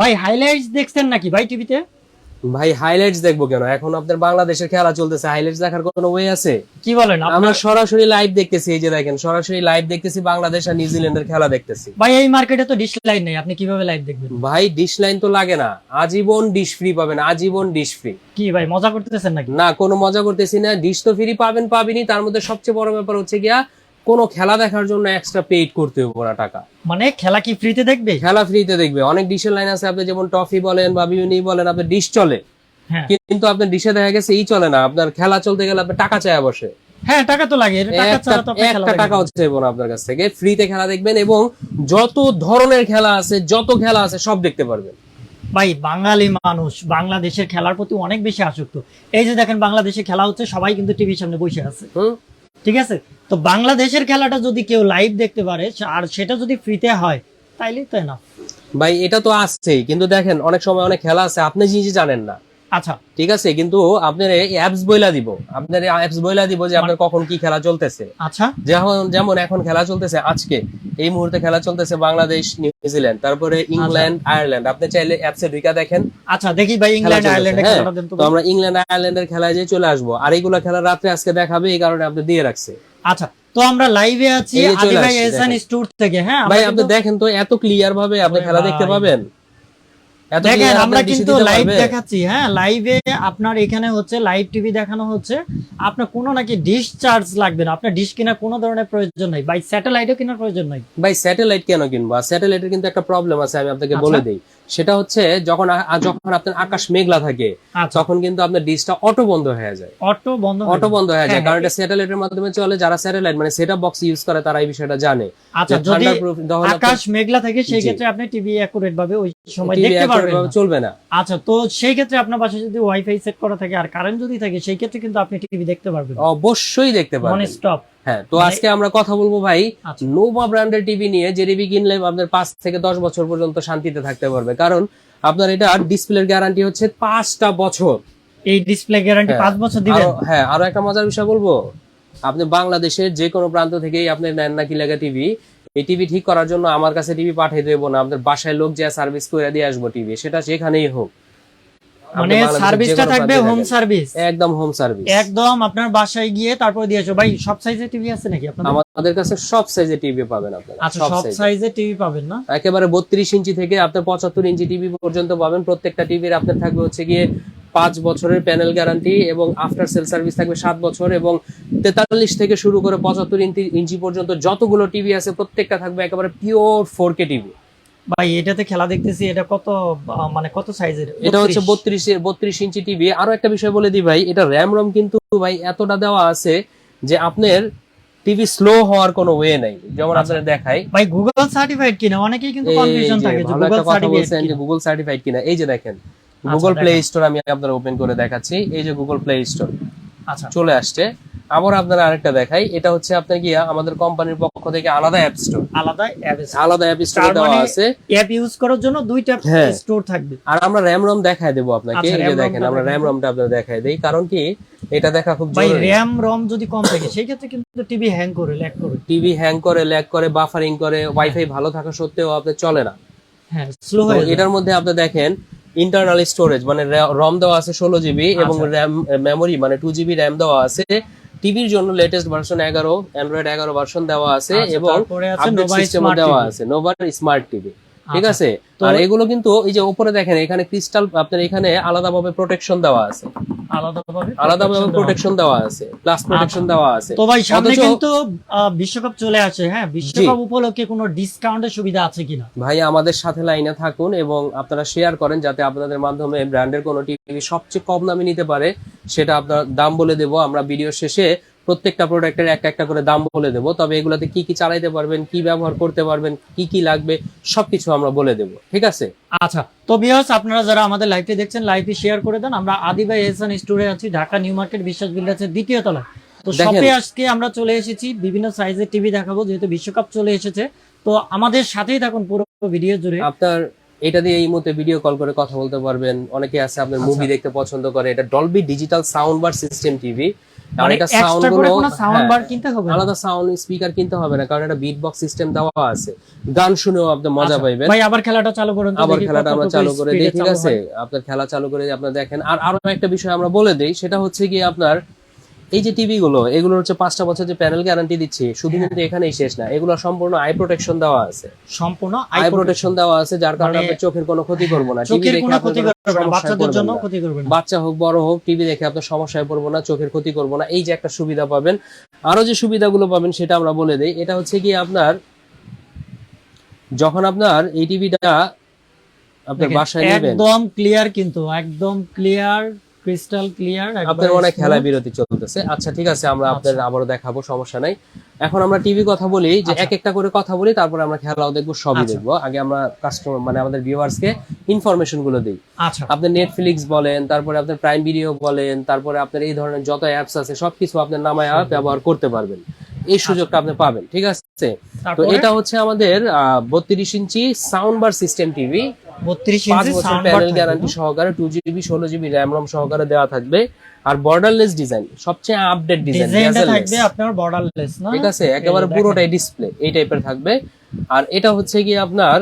ভাই হাইলাইটস দেখছেন নাকি ভাই টিভিতে ভাই হাইলাইটস দেখব কেন? এখন আপনার বাংলাদেশের খেলা চলতেছে হাইলাইটস দেখার কোনো ওয়ে আছে? কি বলেন আমরা সরাসরি লাইভ দেখতেছি এই যে দেখেন সরাসরি লাইভ দেখতেছি বাংলাদেশ আর নিউজিল্যান্ডের খেলা দেখতেছি। ভাই এই মার্কেটে তো ডিশ লাইন নেই আপনি কীভাবে লাইভ দেখবেন? ভাই ডিশ লাইন তো লাগে না। আজীবন ডিশ ফ্রি পাবেন আজীবন ডিশ ফ্রি কি ভাই মজা করতেছেন নাকি? না কোনো মজা করতেছি না। ডিশ তো ফ্রি পাবেন পাবেনই তার মধ্যে সবচেয়ে বড় ব্যাপার হচ্ছে গিয়া কোনো খেলা দেখার জন্য এক্সট্রা পেইড করতে হবে না টাকা। মানে খেলা কি ফ্রিতে দেখবে? খেলা ফ্রিতে দেখবে। অনেক ডিশের লাইন আছে আপনি যেমন টফি বলেন বা বিভিন্ন বলেন আপনার ডিশ চলে। হ্যাঁ। কিন্তু আপনার ডিশে দেখা গেছে এই চলে না। আপনার খেলা চলতে গেলে আপনার টাকা চায় বসে। হ্যাঁ টাকা তো লাগে। টাকা একটা ছাড়া তো খেলা একটা দেখবেন না। আপনার কাছ থেকে। ফ্রিতে খেলা দেখবেন এবং যত ধরনের খেলা আছে যত খেলা আছে সব দেখতে পারবেন। ভাই বাঙালি মানুষ বাংলাদেশের খেলার প্রতি অনেক বেশি আসক্ত। এই যে দেখেন বাংলাদেশে খেলা হচ্ছে সবাই কিন্তু টিভির সামনে বসে আছে। ঠিক আছে? তো বাংলাদেশের খেলাটা যদি কেউ লাইভ দেখতে পারে আর সেটা যদি ফ্রিতে হয় তাইলেই তো না ভাই, এটা তো আসছেই কিন্তু দেখেন, অনেক সময় অনেক খেলা আছে, আপনি নিজে জানেন না। আচ্ছা। ঠিক আছে কিন্তু আপনার অ্যাপস বইলা দিব। আপনার অ্যাপস বইলা দিব যে আপনার কখন কি খেলা চলতেছে। আচ্ছা। যেমন যেমন এখন খেলা চলতেছে আজকে এই মুহূর্তে খেলা চলতেছে বাংলাদেশ নিউজিল্যান্ড তারপরে ইংল্যান্ড আয়ারল্যান্ড। আপনি চাইলে অ্যাপসে ঢুকা দেখেন। আচ্ছা দেখি ভাই ইংল্যান্ড চলতেছে, আয়ারল্যান্ডে হ্যাঁ। খেলাটা দেন তো আমরা ইংল্যান্ড আয়ারল্যান্ডের খেলায় যে চলে আসব। আর এইগুলা খেলা রাত্রে আজকে দেখাবে এই কারণে আপনি দিয়ে রাখছে। আচ্ছা তো আমরা লাইভে আছি আদি ভাই আসছি, স্টোর থেকে হ্যাঁ? ভাই আপনি দেখেন তো এত ক্লিয়ার ভাবে আপনি খেলা দেখতে পাবেন। দেখেন আমরা কিন্তু লাইভ দেখাচ্ছি হ্যাঁ লাইভে আপনার এখানে হচ্ছে লাইভ টিভি দেখানো হচ্ছে। আপনার কোনো নাকি ডিশ চার্জ লাগবে না। আপনার ডিশ কেনার কোনো ধরনের প্রয়োজন নাই। বাই স্যাটেলাইটও কেনার প্রয়োজন নাই। ভাই স্যাটেলাইট কেন কিনবো? স্যাটেলাইটের কিন্তু একটা প্রবলেম আছে আমি আপনাকে আচ্ছা। বলে দিই। সেটা হচ্ছে যখন যখন আপনার আকাশ মেঘলা থাকে আচ্ছা। তখন কিন্তু আপনার ডিশটা অটো বন্ধ হয়ে যায়। অটো বন্ধ অটো বন্ধ হয়ে যায় হ্যাঁ, কারণ এটা স্যাটেলাইটের মাধ্যমে চলে যারা স্যাটেলাইট মানে সেটআপ বক্স ইউজ করে তারা এই বিষয়টা জানে। আচ্ছা যদি আকাশ মেঘলা থাকে সেই ক্ষেত্রে আপনি টিভি অ্যাকুরেট ভাবে ওই সময় দেখতে পারবেন না। চলবে না। আচ্ছা তো সেই ক্ষেত্রে আপনার বাসায় যদি ওয়াইফাই সেট করা থাকে আর কারেন্ট যদি থাকে সেই ক্ষেত্রে কিন্তু আপনি টিভি দেখতে পারবেন। অবশ্যই দেখতে নন পারবেন। স্টপ হ্যাঁ তো মানে- আজকে আমরা কথা বলব ভাই। নোভা ব্র্যান্ডের টিভি নিয়ে যে টিভি কিনলে আপনার পাঁচ থেকে দশ বছর পর্যন্ত শান্তিতে থাকতে পারবে। কারণ আপনার এটা ডিসপ্লের গ্যারান্টি হচ্ছে পাঁচটা বছর। এই ডিসপ্লে গ্যারান্টি পাঁচ বছর দিবেন? হ্যাঁ আরও একটা মজার বিষয় বলব। আপনি বাংলাদেশের যে কোনো প্রান্ত থেকেই আপনি নেন না কি লাগা টিভি এই টিভি ঠিক করার জন্য আমার কাছে টিভি পাঠিয়ে দেবো না। আপনার বাসায় লোক যে সার্ভিস করে দিয়ে আসব টিভি সেটা যেখানেই হোক। মানে সার্ভিসটা থাকবে হোম সার্ভিস একদম হোম সার্ভিস একদম আপনার বাসায় গিয়ে তারপর দিয়েছ ভাই সব সাইজের টিভি আছে নাকি আপনার আমাদের কাছে সব সাইজের টিভি পাবেন আপনারা আচ্ছা সব সাইজের টিভি পাবেন না? একেবারে বত্রিশ ইঞ্চি থেকে আপনার পঁচাত্তর ইঞ্চি টিভি পর্যন্ত পাবেন। প্রত্যেকটা টিভির আপনার থাকবে হচ্ছে গিয়ে পাঁচ বছরের প্যানেল গ্যারান্টি এবং আফটার সেল সার্ভিস থাকবে সাত বছর এবং তেতাল্লিশ থেকে শুরু করে পঁচাত্তর ইঞ্চি ইঞ্চি পর্যন্ত যতগুলো টিভি আছে প্রত্যেকটা থাকবে একেবারে পিওর ফোর কে টিভি ভাই এটাতে খেলা দেখতেছি এটা কত মানে কত সাইজের এটা হচ্ছে বত্রিশ। বত্রিশ ইঞ্চি টিভি আরও একটা বিষয় বলে দিই ভাই এটা র্যাম রম কিন্তু ভাই এতটা দেওয়া আছে যে আপনার টিভি স্লো হওয়ার কোনো ওয়ে নাই যেমন আচ্ছা। আপনারা দেখাই। ভাই গুগল সার্টিফাইড কিনা? অনেকেই কিন্তু কনফিউশন থাকে যে গুগল সার্টিফাইড যে গুগল সার্টিফাইড কিনা। এই যে দেখেন গুগল প্লে স্টোর আমি আপনার ওপেন করে দেখাচ্ছি। এই যে গুগল প্লে স্টোর আচ্ছা। চলে আসছে। আবার আপনারা আরেকটা দেখাই। এটা হচ্ছে আপনার কি আমাদের কোম্পানির পক্ষ থেকে আলাদা অ্যাপ স্টোর আলাদা অ্যাপ আলাদা অ্যাপ স্টোর দেওয়া মানে আছে। অ্যাপ ইউজ করার জন্য দুইটা হ্যাঁ। স্টোর থাকবে। আর আমরা র্যাম রম দেখায় দেবো আপনাকে। আচ্ছা, এই যে দেখেন আমরা র্যাম রমটা আপনাদের দেখায় দেই। কারণ কি? এটা দেখা খুব জরুরি। ভাই র্যাম রম যদি কম থাকে সেই ক্ষেত্রে কিন্তু টিভি হ্যাং করে ল্যাগ করে। টিভি হ্যাং করে ল্যাগ করে বাফারিং করে ওয়াইফাই ভালো থাকা সত্ত্বেও আপনার চলে না। হ্যাঁ স্লো হয়ে এটার মধ্যে আপনি দেখেন ইন্টারনাল স্টোরেজ মানে রম দেওয়া আছে ষোলো জিবি এবং আচ্ছা। র্যাম মেমোরি মানে টু জিবি র্যাম দেওয়া আছে। টিভির জন্য লেটেস্ট ভার্সন এগারো অ্যান্ড্রয়েড এগারো ভার্সন দেওয়া আছে আচ্ছা, এবং আপডেট সিস্টেমও সিস্টেম দেওয়া আছে। নোভার স্মার্ট টিভি ঠিক আচ্ছা, আছে? আর এগুলো কিন্তু এই যে উপরে দেখেন এখানে ক্রিস্টাল আপনার এখানে আলাদাভাবে প্রোটেকশন দেওয়া আছে। আলাদাভাবে আলাদাভাবে protection দেওয়া। প্রোটেকশন দেওয়া আছে প্লাস প্রোটেকশন দেওয়া আছে। তো ভাই সামনে কিন্তু বিশ্বকাপ চলে আসে হ্যাঁ? বিশ্বকাপ উপলক্ষে কোনো ডিসকাউন্টের সুবিধা আছে কিনা? ভাই আমাদের সাথে লাইনে থাকুন এবং আপনারা শেয়ার করেন যাতে আপনাদের মাধ্যমে ব্র্যান্ডের কোনো টিভি সবচেয়ে কম দামে নিতে পারে সেটা আপনার দাম বলে দেব। আমরা ভিডিও শেষে প্রত্যেকটা প্রোডাক্টের একটা একটা করে দাম বলে দেব। তবে এগুলাতে কি কি চালাইতে পারবেন কি ব্যবহার করতে পারবেন কি কি লাগবে সবকিছু আমরা বলে দেব। ঠিক আছে? আচ্ছা তো বিয়ার্স আপনারা যারা আমাদের লাইভটি দেখছেন লাইভটি শেয়ার করে দেন। আমরা আদিবাই এহসান স্টোরে আছি ঢাকা নিউ মার্কেট বিশ্বাস বিল্ডার্সের দ্বিতীয় তলায়। তো শপে আজকে আমরা চলে এসেছি বিভিন্ন সাইজের টিভি দেখাবো যেহেতু বিশ্বকাপ চলে এসেছে। তো আমাদের সাথেই থাকুন পুরো ভিডিও জুড়ে। আপনার এটা দিয়ে এই মুহূর্তে ভিডিও কল করে কথা বলতে পারবেন। অনেকে আছে আপনার মুভি দেখতে পছন্দ করে। এটা Dolby digital sound bar system TV মানে এটা সাউন্ডগুলো কোনো সাউন্ড হ্যাঁ, বার কিনতে হবে আলাদা সাউন্ড স্পিকার কিনতে হবে না কারণ এটা বিট বক্স সিস্টেম দেওয়া আছে। গান শুনেও আপনি মজা আচ্ছা, ভাই আবার খেলাটা চালু করুন আবার খেলাটা আমরা চালু করে। দিই ঠিক আছে আপনার খেলা চালু করে আপনার দেখেন। আর আরও একটা বিষয় আমরা বলে দিই সেটা হচ্ছে কি আপনার এই যে টিভি গুলো এগুলো হচ্ছে পাঁচটা বছর যে প্যানেল গ্যারান্টি দিচ্ছি শুধু হ্যাঁ। কিন্তু এখানেই শেষ না। এগুলো সম্পূর্ণ আই প্রোটেকশন দেওয়া আছে। সম্পূর্ণ আই প্রোটেকশন দেওয়া আছে যার কারণে মানে আপনার চোখের কোনো ক্ষতি করব না। টিভি চোখের দেখে ক্ষতি করবে না সমস্যায় বাচ্চাদের জন্য ক্ষতি করবে না। বাচ্চা হোক বড় হোক টিভি দেখে আপনার সমস্যায় পড়ব না চোখের ক্ষতি করব না। এই যে একটা সুবিধা পাবেন আরও যে সুবিধাগুলো পাবেন সেটা আমরা বলে দেই। এটা হচ্ছে কি আপনার যখন আপনার এই টিভিটা আপনার বাসায় নেবেন। একদম ক্লিয়ার কিন্তু একদম ক্লিয়ার ক্রিস্টাল ক্লিয়ার আপনার অনেক খেলা বিরতি চলতেছে। আচ্ছা ঠিক আছে আমরা আপনার আবারও দেখাবো সমস্যা নাই। এখন আমরা টিভি কথা বলি যে আচ্ছা। এক একটা করে কথা বলি তারপরে আমরা খেলাও দেখব সবই আচ্ছা। দেখব। আগে আমরা কাস্টমার মানে আমাদের ভিউয়ার্সকে ইনফরমেশনগুলো দিই। আচ্ছা। আপনি নেটফ্লিক্স বলেন তারপরে আপনার প্রাইম ভিডিও বলেন তারপরে আপনার এই ধরনের যত অ্যাপস আছে সবকিছু আপনার নামায় ব্যবহার করতে পারবেন। এই সুযোগটা আপনি পাবেন ঠিক আছে? তো এটা হচ্ছে আমাদের বত্রিশ inch sound bar system TV 32 inch panel guarantee সহকারে টু জিবি ষোলো জিবি র্যাম রম সহকারে দেওয়া থাকবে আর বর্ডারলেস ডিজাইন সবচেয়ে আপডেট ডিজাইন থাকবে আপনার বর্ডারলেস না? ঠিক আছে? একেবারে পুরোটাই ডিসপ্লে এই টাইপের থাকবে। আর এটা হচ্ছে কি আপনার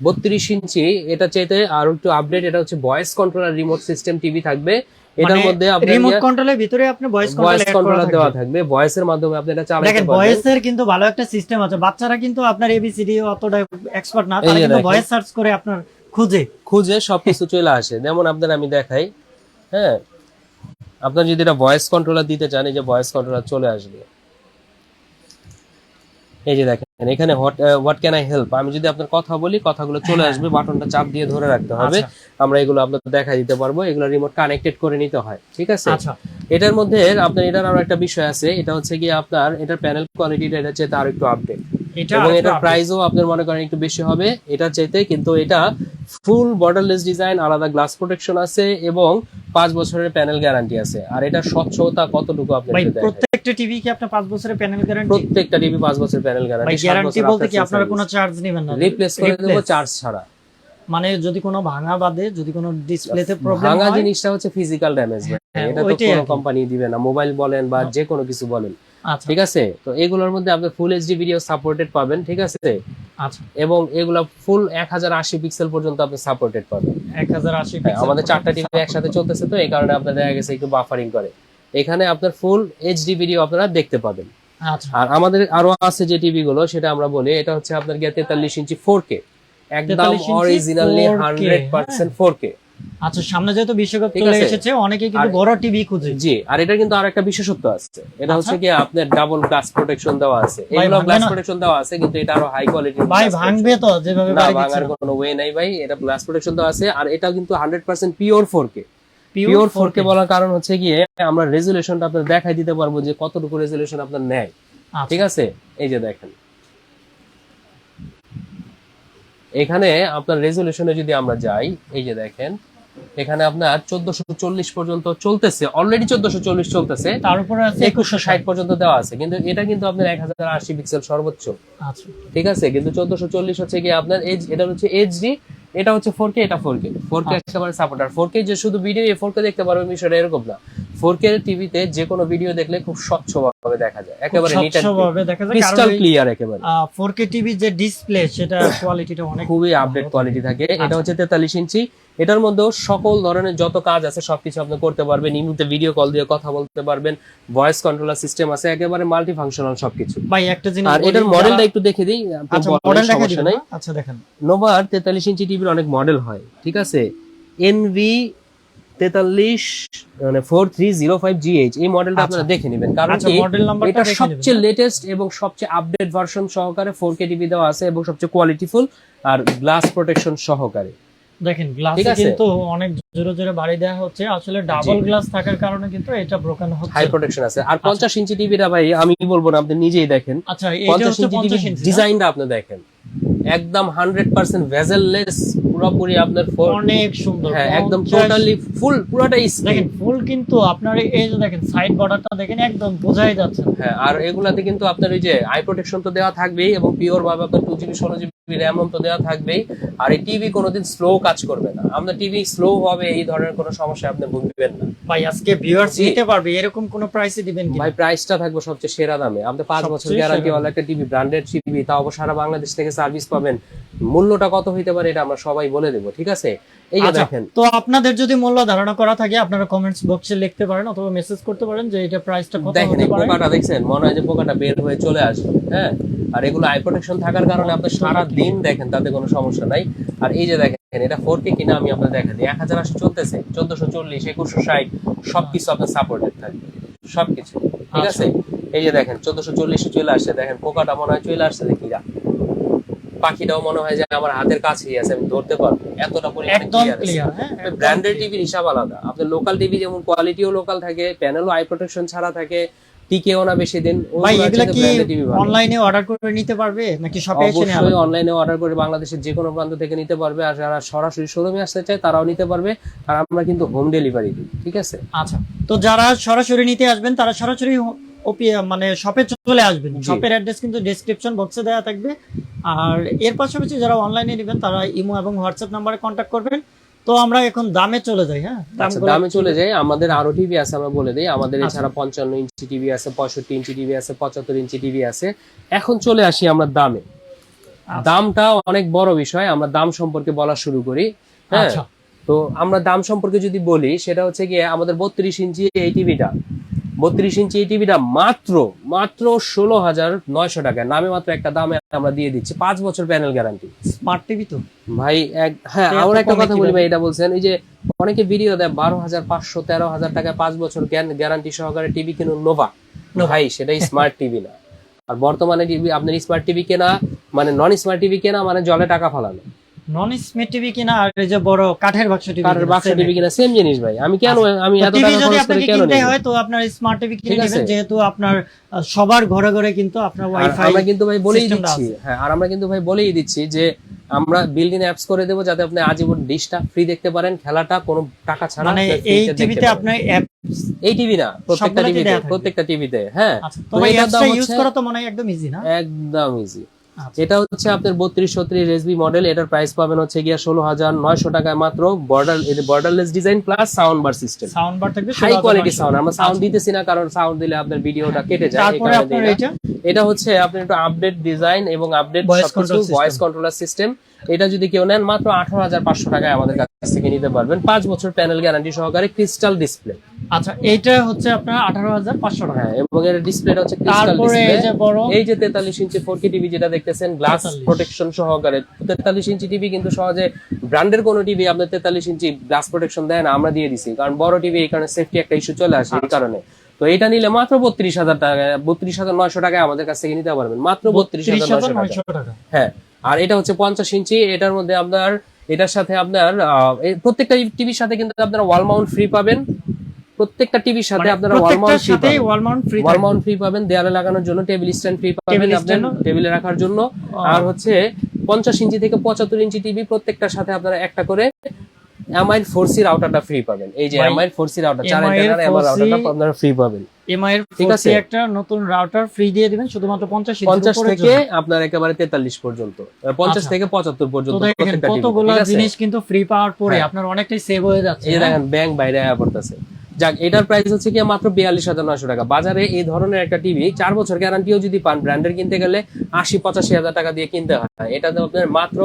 বত্রিশ ইঞ্চি এটা চাইতে আর একটু আপডেট এটা হচ্ছে voice controller remote system TV থাকবে। এটার মধ্যে আপনার রিমোট কন্ট্রোলের ভিতরে আপনি ভয়েস কন্ট্রোলার দেওয়া থাকবে। ভয়েসের মাধ্যমে আপনি এটা চালাতে দেখেন ভয়েসের কিন্তু ভালো একটা সিস্টেম আছে। বাচ্চারা কিন্তু আপনার এবিসিডি অতটা এক্সপার্ট না তারা কিন্তু ভয়েস সার্চ করে আপনার খুঁজে। খুঁজে সবকিছু চলে আসে। যেমন আপনার আমি দেখাই হ্যাঁ? আপনার যদি এটা ভয়েস কন্ট্রোলার দিতে চান এই যে ভয়েস কন্ট্রোলার চলে আসবে। এই যে দেখেন। এখানে হোয়াট ক্যান আই হেল্প আমি যদি আপনার কথা বলি কথাগুলো চলে আসবে বাটনটা চাপ দিয়ে ধরে রাখতে হবে। আচ্ছা। আমরা এগুলো আপনাকে দেখা দিতে পারব এগুলো রিমোট কানেক্টেড করে নিতে হয় ঠিক আছে? আচ্ছা। এটার মধ্যে আপনার এটার আরও একটা বিষয় আছে এটা হচ্ছে কি আপনার এটার প্যানেল কোয়ালিটিটা এটা চাইতে আরও একটু আপডেট এবং এটার। প্রাইসও আপনার মনে করেন একটু বেশি হবে এটা চাইতে কিন্তু এটা ফুল বর্ডারলেস ডিজাইন আলাদা গ্লাস প্রোটেকশন আছে এবং পাঁচ বছরের প্যানেল গ্যারান্টি আছে। আর এটা স্বচ্ছতা কতটুকু দেয় প্রত্যেকটা টিভি কি আপনার 5 বছরের প্যানেল গ্যারান্টি? প্রত্যেকটা টিভি পাঁচ বছর প্যানেল গ্যারান্টি গ্যারান্টি বলতে কি আপনারা কোনো চার্জ নেবেন না। রিপ্লেস করে দেবো চার্জ ছাড়া। মানে যদি কোনো ভাঙা বাদে যদি কোনো ডিসপ্লেতে প্রবলেম ভাঙা জিনিসটা হচ্ছে ফিজিক্যাল ড্যামেজ এটা তো কোনো কোম্পানি দিবে না মোবাইল বলেন বা যে কোনো কিছু বলেন। আচ্ছা। ঠিক আছে? তো এগুলোর মধ্যে আপনি ফুল এইচডি ভিডিও সাপোর্টেড পাবেন ঠিক আছে? আচ্ছা। এবং এগুলা ফুল এক হাজার আশি পিক্সেল পর্যন্ত আপনি সাপোর্টেড পাবেন। এক হাজার আশি আমাদের চারটা টিভি একসাথে চলতেছে তো এই কারণে আপনার দেখা গেছে একটু বাফারিং করে। এখানে আপনার ফুল এইচডি ভিডিও আপনারা দেখতে পাবেন। আচ্ছা। আর আমাদের আরও আছে যে টিভি গুলো সেটা আমরা বলি এটা হচ্ছে আপনার গিয়ে তেতাল্লিশ ইঞ্চি ফোর কে একদম originally hundred percent four K আচ্ছা সামনে যেহেতু বিশ্বকাপ চলে এসেছে অনেকে কিন্তু বড় টিভি খুঁজে। জি আর এটা কিন্তু আর একটা বিশেষত্ব আছে। এটা হচ্ছে কি আপনার ডাবল গ্লাস প্রোটেকশন দেওয়া আছে। এগুলো গ্লাস প্রোটেকশন দেওয়া আছে কিন্তু এটা আরও হাই কোয়ালিটি ভাই ভাঙবে তো যেভাবে না ভাঙার কোনো ওয়ে নাই ভাই এটা গ্লাস প্রোটেকশন দেওয়া আছে আর এটাও কিন্তু hundred percent pure four K pure pure four K বলার কারণ হচ্ছে গিয়ে আমরা আপনার দেখাই দিতে পারব যে কতটুকু রেজুলেশন আপনার নেয়। ঠিক আছে? এই যে দেখেন। এখানে আপনার রেজুলেশনে যদি আমরা যাই এই যে দেখেন এখানে আপনার চোদ্দশো চল্লিশ পর্যন্ত চলতেছে অলরেডি চোদ্দশো চল্লিশ চলতেছে তার উপরে আছে একুশশো ষাট পর্যন্ত দেওয়া আছে কিন্তু এটা কিন্তু আপনার এক হাজার আশি পিক্সেল সর্বোচ্চ। আচ্ছা। ঠিক আছে? কিন্তু চোদ্দশো চল্লিশ হচ্ছে কি আপনার এজ এটা হচ্ছে এইচডি এটা হচ্ছে ফোর কে এটা ফোর কে ফোর কে একেবারে সাপোর্ট আর ফোর কে যে শুধু ভিডিও ফোর কে দেখতে পারবে বিষয়টা এরকম না। ফোর কে টিভিতে যে কোনো ভিডিও দেখলে খুব স্বচ্ছভাবে দেখা যায়। একেবারে স্বচ্ছভাবে দেখা যায় ক্রিস্টাল ক্লিয়ার একেবারে। ফোর কে টিভি যে ডিসপ্লে সেটা কোয়ালিটিটা অনেক খুবই আপডেট কোয়ালিটি থাকে। এটা আচ্ছা। হচ্ছে তেতাল্লিশ ইঞ্চি। এটার মধ্যেও সকল ধরনের যত কাজ আছে সবকিছু আপনি করতে পারবেন। ইমুতে ভিডিও কল দিয়ে কথা বলতে পারবেন। ভয়েস কন্ট্রোলার সিস্টেম আছে একেবারে মাল্টি ফাংশনাল সবকিছু। ভাই একটা জিনিস আর এটার মডেলটা একটু দেখে দিই আচ্ছা মডেল দেখা না? আচ্ছা দেখেন। নোভার তেতাল্লিশ ইঞ্চি টিভির অনেক মডেল হয় ঠিক আছে? এনভি তেতাল্লিশ মানে four three zero five GH এই মডেলটা আপনারা দেখে নেবেন। কারণ আচ্ছা এটা সবচেয়ে লেটেস্ট এবং সবচেয়ে আপডেট ভার্সন সহকারে ফোর কে টিভি দেওয়া আছে এবং সবচেয়ে কোয়ালিটিফুল আর গ্লাস প্রোটেকশন সহকারে। দেখেন গ্লাসে কিন্তু অনেক জোরে জোরে বাড়ি দেওয়া হচ্ছে। আসলে ডাবল গ্লাস থাকার কারণে কিন্তু এটা ব্রোকেন হচ্ছে। হাই প্রোটেকশন আছে। আর পঞ্চাশ ইঞ্চি টিভিটা ভাই আমি বলব না আপনি নিজেই দেখেন। আচ্ছা এটা পঞ্চাশ 50 ইঞ্চি? ডিজাইনটা আপনি দেখেন। একদম হান্ড্রেড পার্সেন্ট ভেজেললেস পুরোপুরি আপনার অনেক সুন্দর হ্যাঁ একদম টোটালি ফুল পুরোটাই দেখেন ফুল কিন্তু আপনার এই- যে দেখেন সাইড বর্ডারটা দেখেন একদম বোঝাই যাচ্ছে হ্যাঁ আর এগুলাতে কিন্তু আপনার ওই যে আই প্রোটেকশন তো দেওয়া থাকবেই এবং পিওর ভাবে আপনার টু জিবি ষোলো জিবি র্যাম তো দেওয়া থাকবেই। আর এই টিভি কোনোদিন স্লো কাজ করবে না। আপনার টিভি স্লো হবে এই ধরনের কোনো সমস্যা আপনি ভুগবেন না। ভাই আজকে ভিউয়ার্স নিতে পারবে এরকম কোন প্রাইসে দিবেন কি ভাই প্রাইসটা থাকবে সবচেয়ে সেরা দামে। আপনি পাঁচ বছর গ্যারান্টি ওয়ালা একটা টিভি ব্র্যান্ডেড টিভি তাও সারা বাংলাদেশ থেকে সার্ভিস পাবেন। মূল্যটা কত হইতে পারে এটা আমরা সবাই বলে দেবো ঠিক আছে? এই যে আচ্ছা, দেখেন। তো আপনাদের যদি মূল্য ধারণা করা থাকে আপনারা কমেন্টস বক্সে লিখতে পারেন অথবা মেসেজ করতে পারেন যে এটা প্রাইসটা কত দেখেন এই পোকাটা দেখছেন? মনে হয় যে পোকাটা বের হয়ে চলে আসবে হ্যাঁ? আর এগুলো আই প্রোটেকশন থাকার কারণে আপনি সারা দিন দেখেন তাতে কোনো সমস্যা নাই। আর এই যে দেখেন এটা ফোর কে কিনা আমি আপনার দেখা দিই। এক হাজার আশি চলতেছে চোদ্দশো চল্লিশ একুশশো ষাট সবকিছু আপনার সাপোর্টেড থাকবে সবকিছু ঠিক আচ্ছা। আছে? এই যে দেখেন চোদ্দশো চল্লিশে চলে আসছে দেখেন পোকাটা মনে হয় চলে আসছে দেখিরা পাখিটাও মনে হয় যে আমার হাতের কাছেই আছে আমি ধরতে পারব। এতটা পরিমাণে একদম ক্লিয়ার হ্যাঁ ব্র্যান্ডেড। টিভির হিসাব আলাদা। আপনার লোকাল টিভি যেমন কোয়ালিটিও লোকাল থাকে প্যানেলও আই প্রোটেকশন ছাড়া থাকে টিকেও না বেশি দিন। ভাই এগুলা কি। অনলাইনে অর্ডার করে নিতে পারবে? নাকি শপে এসে নেওয়া অবশ্যই অনলাইনে অর্ডার করে বাংলাদেশের যে কোনো প্রান্ত থেকে নিতে পারবে আর যারা সরাসরি শোরুমে আসতে চায় তারাও নিতে পারবে। আর আমরা কিন্তু হোম ডেলিভারি দিই ঠিক আছে? আচ্ছা। তো যারা সরাসরি নিতে আসবেন তারা সরাসরি মানে শপে চলে আসবেন। শপের অ্যাড্রেস কিন্তু ডেসক্রিপশন বক্সে দেওয়া থাকবে। আর এর পাশাপাশি যারা অনলাইনে নেবেন তারা ইমো এবং হোয়াটসঅ্যাপ নাম্বারে কন্ট্যাক্ট করবেন। তো আমরা এখন দামে চলে যাই হ্যাঁ? আচ্ছা দামে চলে যাই। আমাদের আরও টিভি আছে আমরা বলে দিই। আমাদের আচ্ছা। এছাড়া পঞ্চান্ন ইঞ্চি টিভি আছে পঁয়ষট্টি ইঞ্চি টিভি আছে পঁচাত্তর ইঞ্চি টিভি আছে। এখন চলে আসি আমরা দামে। আচ্ছা। দামটা অনেক বড় বিষয় আমরা দাম সম্পর্কে বলা শুরু করি হ্যাঁ? তো আমরা দাম সম্পর্কে যদি বলি সেটা হচ্ছে গিয়ে আমাদের বত্রিশ ইঞ্চি এই টিভিটা বত্রিশ ইঞ্চি এই টিভিটা মাত্র মাত্র ষোলো হাজার নয়শো টাকা। নামে মাত্র একটা দামে আমরা দিয়ে দিচ্ছি। পাঁচ বছর প্যানেল গ্যারান্টি স্মার্ট টিভি তো? ভাই এক হ্যাঁ আমরা একটা কথা বলি ভাই এটা বলছেন এই যে অনেকে ভিডিও দেয় বারো হাজার পাঁচশো তেরো হাজার টাকা পাঁচ বছর গ্যারান্টি সহকারে টিভি কিনুন নোভা নোভা। ভাই সেটাই স্মার্ট টিভি না। আর বর্তমানে টিভি আপনার স্মার্ট টিভি কেনা মানে নন স্মার্ট টিভি কেনা মানে জলে টাকা ফালানো। নন স্মার্ট টিভি কিনা আর এই যে বড় কাঠের বাক্স টিভি কারের বাক্স টিভি কিনা সেম জিনিস ভাই। আমি কেন আমি এত টাকা খরচ করে কেন কিনতে হয় তো আপনার স্মার্ট টিভি কিনে নেবেন যেহেতু আপনার সবার ঘরে ঘরে কিন্তু আপনার ওয়াইফাই আমরা কিন্তু ভাই বলেই দিচ্ছি হ্যাঁ আর আমরা কিন্তু ভাই বলেই দিচ্ছি যে আমরা বিল্ডিং অ্যাপস করে দেবো যাতে আপনি আজীবন ডিশটা ফ্রি দেখতে পারেন খেলাটা কোনো টাকা ছাড়া মানে এই টিভিতে আপনার অ্যাপ এই টিভি না প্রত্যেকটা টিভিতে প্রত্যেকটা টিভিতে হ্যাঁ। আচ্ছা তো দাম ইউজ করা তো মনে হয় একদম ইজি না? একদম ইজি আচ্ছা। এটা হচ্ছে আপনার বত্রিশ ছত্রিশ এসবি মডেল এটার প্রাইস পাবেন হচ্ছে গিয়া ষোলো হাজার নয়শো টাকায় মাত্র border borderless design plus sound bar system sound bar থাকবে হাই কোয়ালিটি সাউন্ড আমরা সাউন্ড আচ্ছা। দিতেছি না কারণ সাউন্ড দিলে আপনার ভিডিওটা কেটে যায়। এটা হচ্ছে আপনার একটু আপডেট ডিজাইন এবং আপডেট ভয়েস কন্ট্রোলার সিস্টেম এটা যদি কেউ নেন মাত্র আঠারো হাজার পাঁচশো টাকায় আমাদের কাছ থেকে নিতে পারবেন। পাঁচ বছর প্যানেল গ্যারান্টি সহকারে ক্রিস্টাল ডিসপ্লে আচ্ছা এইটা হচ্ছে আপনার আঠারো হাজার পাঁচশো টাকা। হ্যাঁ এবং এর ডিসপ্লেটা হচ্ছে ক্রিস্টাল এই ডিসপ্লে যে এই যে তেতাল্লিশ ইঞ্চি ফোর কে টিভি যেটা দেখতেছেন গ্লাস প্রোটেকশন সহকারে। তেতাল্লিশ ইঞ্চি টিভি কিন্তু সহজে ব্র্যান্ডের কোনো টিভি আপনার তেতাল্লিশ ইঞ্চি গ্লাস প্রোটেকশন দেয় না আমরা দিয়ে দিছি। কারণ বড় টিভি এই কারণে সেফটি একটা ইস্যু চলে আসে এই কারণে। তো এটা নিলে মাত্র বত্রিশ হাজার টাকা বত্রিশ হাজার নয়শো টাকায় আমাদের কাছ থেকে নিতে পারবেন। মাত্র বত্রিশ হাজার নয়শো টাকা। হ্যাঁ। আর এটা হচ্ছে পঞ্চাশ ইঞ্চি এটার মধ্যে আপনার এটার সাথে আপনার প্রত্যেকটা টিভির সাথে কিন্তু আপনারা ওয়াল মাউন্ট ফ্রি পাবেন। প্রত্যেকটা টিভির সাথে মানে আপনারা ওয়াল মাউন্ট ফ্রি পাবেন। Wall mount free wall mount free পাবেন দেয়ালে লাগানোর জন্য টেবিল স্ট্যান্ড ফ্রি পাবেন আপনার টেবিলে রাখার জন্য। আর হচ্ছে পঞ্চাশ ইঞ্চি থেকে পঁচাত্তর ইঞ্চি টিভি প্রত্যেকটার সাথে আপনারা একটা করে এমআই ফোর সি রাউটারটা ফ্রি পাবেন। এই যে ভাই, এমআই ফোর সি রাউটার চার 4C রাউটারটা আপনারা ফ্রি পাবেন। এমআই এর ঠিক 4C আছে। একটা নতুন রাউটার ফ্রি দিয়ে দিবেন শুধুমাত্র পঞ্চাশ ইঞ্চির পঞ্চাশ উপরের থেকে আপনার একেবারে তেতাল্লিশ পর্যন্ত পঞ্চাশ আচ্ছা। থেকে পঁচাত্তর তো পর্যন্ত কতগুলো জিনিস কিন্তু ফ্রি পাওয়ার পরে। আপনার অনেকটাই সেভ হয়ে যাচ্ছে এই হ্যাঁ? দেখেন ব্যাংক বাইরে আয়া পড়তেছে যাক এটার প্রাইস হচ্ছে কি মাত্র বিয়াল্লিশ হাজার নয়শো টাকা বাজারে এই ধরনের একটা টিভি চার বছর গ্যারান্টিও যদি পান ব্র্যান্ডের কিনতে গেলে আশি পঁচাশি হাজার টাকা দিয়ে কিনতে হয় এটাতে আপনার মাত্র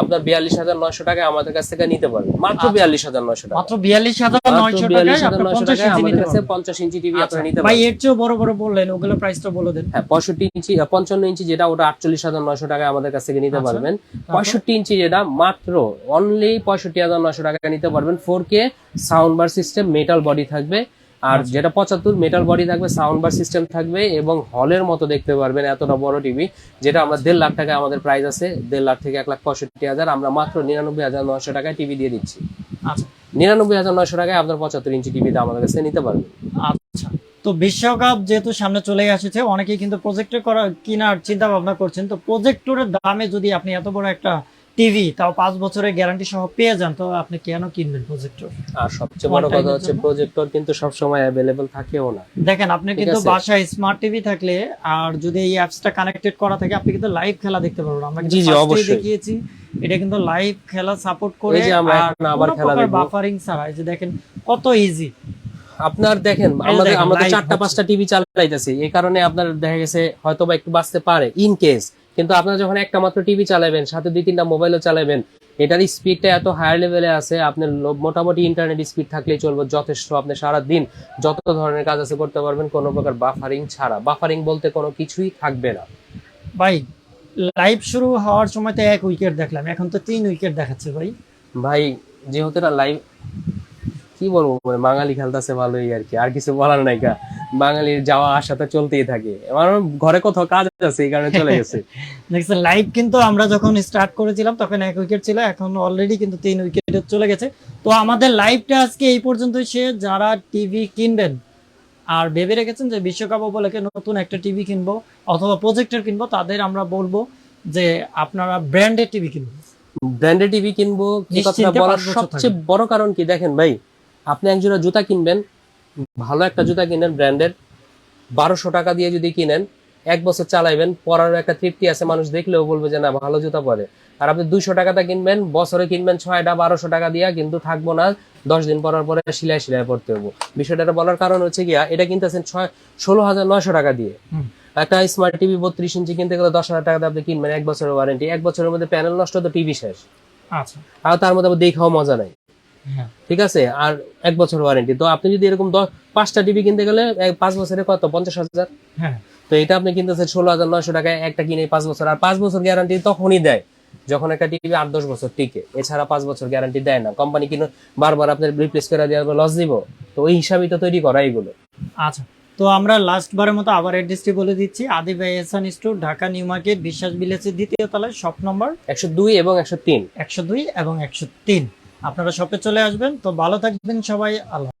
আপনার বিয়াল্লিশ হাজার নয়শো টাকা আমাদের কাছ থেকে নিতে পারবেন মাত্র আচ্ছা। বিয়াল্লিশ হাজার নয়শো টাকা মাত্র বিয়াল্লিশ হাজার নয়শো নয়শো পঞ্চাশ ইঞ্চি আমাদের নিতে কাছে পঞ্চাশ ইঞ্চি টিভি আচ্ছা, আপনারা নিতে পারবেন। এর চেয়েও বড় বড় বললেন ওগুলো প্রাইসটা বলে দেন। হ্যাঁ পঁয়ষট্টি ইঞ্চি পঞ্চান্ন ইঞ্চি যেটা ওটা আটচল্লিশ হাজার নয়শো টাকা আমাদের কাছ থেকে নিতে আচ্ছা। পারবেন। পঁয়ষট্টি ইঞ্চি যেটা মাত্র অনলি পঁয়ষট্টি হাজার নয়শো টাকা নিতে পারবেন। Four K sound bar system metal body থাকবে। আর আচ্ছা। যেটা পঁচাত্তর মেটাল বডি থাকবে সাউন্ড বার সিস্টেম থাকবে এবং হলের মতো দেখতে পারবেন এতটা বড় টিভি যেটা আমরা দেড় লাখ টাকা আমাদের প্রাইস আছে দেড় লাখ থেকে এক লাখ পঁয়ষট্টি হাজার। আমরা মাত্র নিরানব্বই হাজার নয়শো টাকায় টিভি দিয়ে দিচ্ছি। আচ্ছা। নিরানব্বই হাজার নয়শো টাকায় আপনার পঁচাত্তর ইঞ্চি টিভিতে আমাদের কাছে নিতে পারবেন। আচ্ছা। তো বিশ্বকাপ যেহেতু সামনে চলে আসছে অনেকেই কিন্তু প্রজেক্টর করা কেনার চিন্তা ভাবনা করছেন। তো প্রজেক্টরের দামে যদি আপনি এত বড় একটা টিভি তাও পাঁচ বছরের গ্যারান্টি সহ পেয়ে যান তো আপনি কেন কিনবেন প্রজেক্টর আর সবচেয়ে বড় কথা হচ্ছে প্রজেক্টর কিন্তু সবসময় অ্যাভেলেবল থাকেও না। দেখেন আপনি কিন্তু বাসায় স্মার্ট টিভি থাকলে আর যদি এই অ্যাপসটা কানেক্টেড করা থাকে আপনি কিন্তু লাইভ খেলা দেখতে পারবেন। আমরা কিন্তু অবশ্যই। দেখিয়েছি এটা কিন্তু লাইভ খেলা সাপোর্ট করে এই যে আমরা আবার খেলা দেখব। বাফারিং ছাড়া। এই যে দেখেন কত ইজি আপনার দেখেন আমাদের live চারটা পাঁচটা টিভি চালাইতেছি। এই কারণে আপনার দেখা গেছে হয়তো বা একটু বাঁচতে পারে ইন কেস কিন্তু আপনারা যখন একটা মাত্র টিভি চালাবেন সাথে দুই তিনটা মোবাইলও চালাবেন এটার স্পিডটা এত হায়ার লেভেলে আছে আপনার মোটামুটি ইন্টারনেট স্পিড থাকলেই চলবে যথেষ্ট। আপনি সারা দিন যত ধরনের কাজ আছে করতে পারবেন কোনো প্রকার বাফারিং ছাড়া। বাফারিং বলতে কোনো কিছুই থাকবে না। ভাই লাইভ শুরু হওয়ার সময় তো এক উইকেট দেখলাম এখন তো তিন উইকেট দেখাচ্ছে ভাই। ভাই যেহেতু লাইভ কি বলব মানে বাঙালি খেলতেছে ভালোই আর কি আর কিছু বলার নাই কা। বাঙালির যাওয়া আসা তো চলতেই থাকে। আমার ঘরে কোথাও কাজ আছে এই কারণে চলে গেছে। দেখছেন লাইভ কিন্তু আমরা যখন স্টার্ট করেছিলাম তখন এক উইকেট ছিল এখন অলরেডি কিন্তু তিন উইকেট চলে গেছে। তো আমাদের লাইভটা আজকে এই পর্যন্ত সে যারা টিভি কিনবেন আর ভেবে রেখেছেন যে বিশ্বকাপ উপলক্ষে নতুন একটা টিভি কিনবো অথবা প্রজেক্টর কিনবো তাদের আমরা বলব যে আপনারা ব্র্যান্ডেড টিভি কিনবেন ব্র্যান্ডেড টিভি কিনবো কি নিশ্চিন্তে বলার সবচেয়ে বড় কারণ কি? দেখেন ভাই আপনি একজোড়া জুতা কিনবেন ভালো একটা জুতা কিনেন ব্র্যান্ডের। বারোশো টাকা দিয়ে যদি কিনেন এক বছর চালাইবেন পরার একটা তৃপ্তি আছে মানুষ দেখলেও বলবে যে না ভালো জুতা পরে। আর আপনি দুইশো টাকাটা কিনবেন বছরে কিনবেন ছয়টা বারোশো টাকা দিয়া কিন্তু থাকব না দশ দিন পরার পরে সিলাই সিলাই পড়তে হব বিষয়টা বলার কারণ হচ্ছে গিয়া এটা কিনতেছেন ছয় ষোলো হাজার নয়শো টাকা দিয়ে। একটা স্মার্ট টিভি বত্রিশ ইঞ্চি কিনতে গেলে দশ হাজার টাকা আপনি কিনবেন এক বছরের ওয়ারেন্টি এক বছরের মধ্যে প্যানেল নষ্ট তো টিভি শেষ। আচ্ছা। আর তার মধ্যে দেখাও মজা নাই। ঠিক আছে? আর এক বছর ওয়ারেন্টি তো আপনি যদি এরকম দশ পাঁচটা টিভি কিনতে গেলে পাঁচ বছরে কত? পঞ্চাশ হাজার? হ্যাঁ। তো এটা আপনি কিনতেছেন ষোলো হাজার নয়শো টাকায় একটা কিনে পাঁচ বছর। আর পাঁচ বছর গ্যারান্টি তখনই দেয়। যখন একটা টিভি আট দশ বছর টিকে। এছাড়া পাঁচ বছর গ্যারান্টি দেয় না। কোম্পানি কিনে বারবার আপনার রিপ্লেস করে দেওয়ার লস দিব। তো ওই হিসাবেই তো তৈরি করা এগুলো। আচ্ছা। তো আমরা লাস্ট বারের মতো আবার অ্যাড্রেসটি বলে দিচ্ছি। আদি ভাই Ehsan store Dhaka New Market বিশ্বাস ভিলেজের দ্বিতীয় তলায় শপ নম্বর একশো দুই এবং একশো তিন। একশো দুই এবং একশো তিন। আপনারা শপে চলে আসবেন। তো ভালো থাকবেন সবাই। আল্লাহ